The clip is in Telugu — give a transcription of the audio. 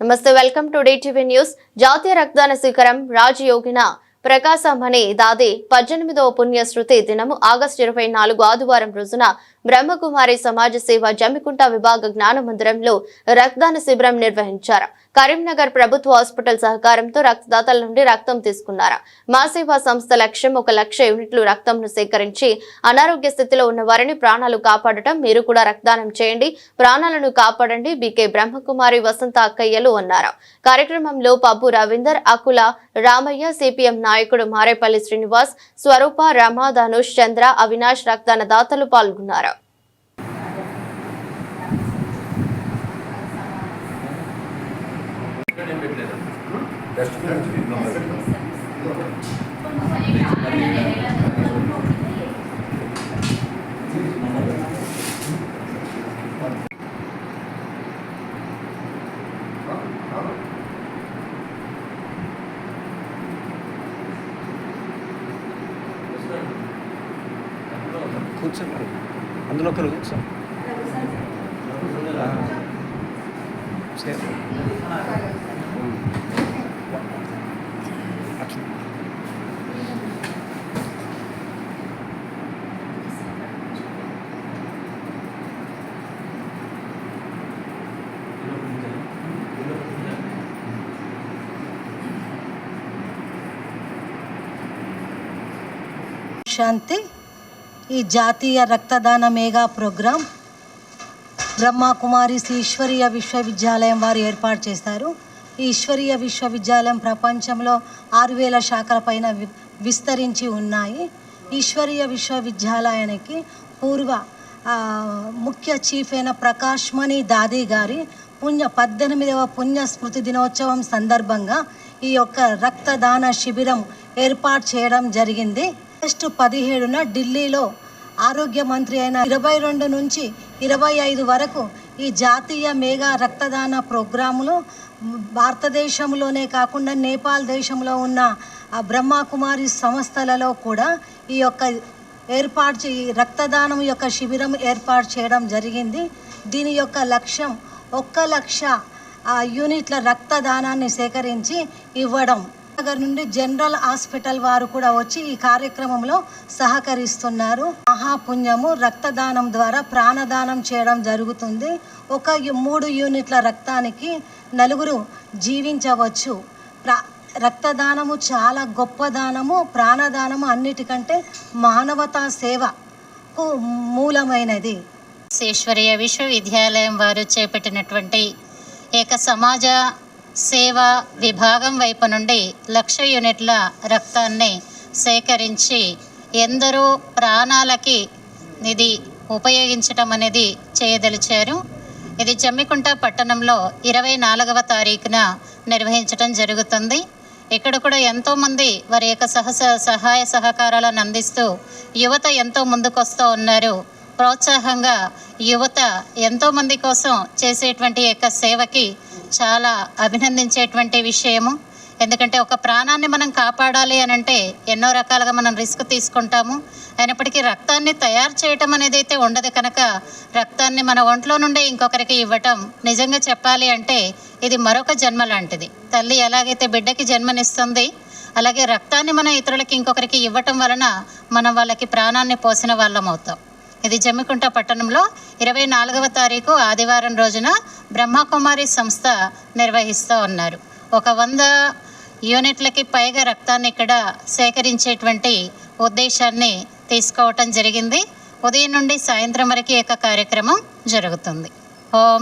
నమస్తే వెల్కమ్ టు టీవీ న్యూస్. జాతీయ రక్తదాన శిఖరం రాజయోగిన ప్రకాశమణి దాది పద్దెనిమిదవ పుణ్యశృతి దినము ఆగస్టు ఇరవై నాలుగు ఆదివారం రోజున బ్రహ్మకుమారి సమాజ సేవ జమ్మికుంట విభాగ జ్ఞాన మందిరంలో రక్తదాన శిబిరం నిర్వహించారు. కరీంనగర్ ప్రభుత్వ హాస్పిటల్ సహకారంతో రక్తదాతల నుండి రక్తం తీసుకున్నారు? మా సేవా సంస్థ లక్ష్యం ఒక లక్ష యూనిట్లు రక్తంను సేకరించి అనారోగ్య స్థితిలో ఉన్న వారిని ప్రాణాలు కాపాడటం. మీరు కూడా రక్తదానం చేయండి. ప్రాణాలను కాపాడండి. బీకే బ్రహ్మకుమారి వసంత అక్కయ్యలు అన్నారు? కార్యక్రమంలో పబ్బు రవీందర్ అకుల రామయ్య సిపిఎం నాయకుడు మారేపల్లి శ్రీనివాస్ స్వరూప రమ ధనుష్ చంద్ర అవినాష్ రక్తదాన దాతలు పాల్గొన్నారు. కూర్చోండి. అందులో ఒకరు కూర్చో. ఆ. శాంతి ఈ జాతీయ రక్తదాన మేఘా ప్రోగ్రాం బ్రహ్మకుమారి శ్రీ ఈశ్వరీయ విశ్వవిద్యాలయం వారు ఏర్పాటు చేశారు. ఈ ఈశ్వరీయ విశ్వవిద్యాలయం ప్రపంచంలో ఆరు వేల శాఖల పైన వి- విస్తరించి ఉన్నాయి. ఈశ్వరీయ విశ్వవిద్యాలయానికి పూర్వ ముఖ్య చీఫ్ అయిన ప్రకాష్ దాది గారి పుణ్య పద్దెనిమిదవ పుణ్య స్మృతి దినోత్సవం సందర్భంగా ఈ యొక్క రక్తదాన శిబిరం ఏర్పాటు చేయడం జరిగింది. ఆగస్టు పదిహేడున ఢిల్లీలో ఆరోగ్య మంత్రి అయిన ఇరవై రెండు నుంచి ఇరవై ఐదు వరకు ఈ జాతీయ మేఘా రక్తదాన ప్రోగ్రాములో భారతదేశంలోనే కాకుండా నేపాల్ దేశంలో ఉన్న ఆ బ్రహ్మకుమారి సంస్థలలో కూడా ఈ యొక్క ఏర్పాటు చే- ఈ రక్తదానం యొక్క శిబిరం ఏర్పాటు చేయడం జరిగింది. దీని యొక్క లక్ష్యం ఒక్క లక్ష యూనిట్ల రక్తదానాన్ని సేకరించి ఇవ్వడం. నగర్ నుండి జనరల్ హాస్పిటల్ వారు కూడా వచ్చి ఈ కార్యక్రమంలో సహకరిస్తున్నారు. మహాపుణ్యము రక్తదానం ద్వారా ప్రాణదానం చేయడం జరుగుతుంది. ఒక మూడు యూనిట్ల రక్తానికి నలుగురు జీవించవచ్చు. ప్రా రక్తదానము చాలా గొప్ప దానము. ప్రాణదానము అన్నిటికంటే మానవతా సేవకు మూలమైనది. ఈశ్వరీయ విశ్వవిద్యాలయం వారు చేపట్టినటువంటి ఏక సమాజ సేవా విభాగం వైపు నుండి లక్ష యూనిట్ల రక్తాన్ని సేకరించి ఎందరో ప్రాణాలకి ఇది ఉపయోగించటం అనేది చేయదలిచారు. ఇది జమ్మికుంట పట్టణంలో ఇరవై నాలుగవ తారీఖున నిర్వహించడం జరుగుతుంది. ఇక్కడ కూడా ఎంతోమంది వారి యొక్క సహస సహాయ సహకారాలను అందిస్తూ యువత ఎంతో ముందుకొస్తూ ఉన్నారు. ప్రోత్సాహంగా యువత ఎంతోమంది కోసం చేసేటువంటి యొక్క సేవకి చాలా అభినందించేటువంటి విషయము. ఎందుకంటే ఒక ప్రాణాన్ని మనం కాపాడాలి అని అంటే ఎన్నో రకాలుగా మనం రిస్క్ తీసుకుంటాము. అయినప్పటికీ రక్తాన్ని తయారు చేయటం అనేది అయితే ఉండదు కనుక రక్తాన్ని మన ఒంట్లో నుండే ఇంకొకరికి ఇవ్వటం నిజంగా చెప్పాలి అంటే ఇది మరొక జన్మ లాంటిది. తల్లి ఎలాగైతే బిడ్డకి జన్మనిస్తుంది అలాగే రక్తాన్ని మనం ఇతరులకి ఇంకొకరికి ఇవ్వటం వలన మనం వాళ్ళకి ప్రాణాన్ని పోసిన వాళ్ళం అవుతాం. ఇది జమ్మికుంట పట్టణంలో ఇరవై నాలుగవ తారీఖు ఆదివారం రోజున బ్రహ్మకుమారి సంస్థ నిర్వహిస్తూ ఉన్నారు. ఒక వంద యూనిట్లకి పైగా రక్తాన్ని ఇక్కడ సేకరించేటువంటి ఉద్దేశాన్ని తీసుకోవటం జరిగింది. ఉదయం నుండి సాయంత్రం వరకు ఈ యొక్క కార్యక్రమం జరుగుతుంది. ఓం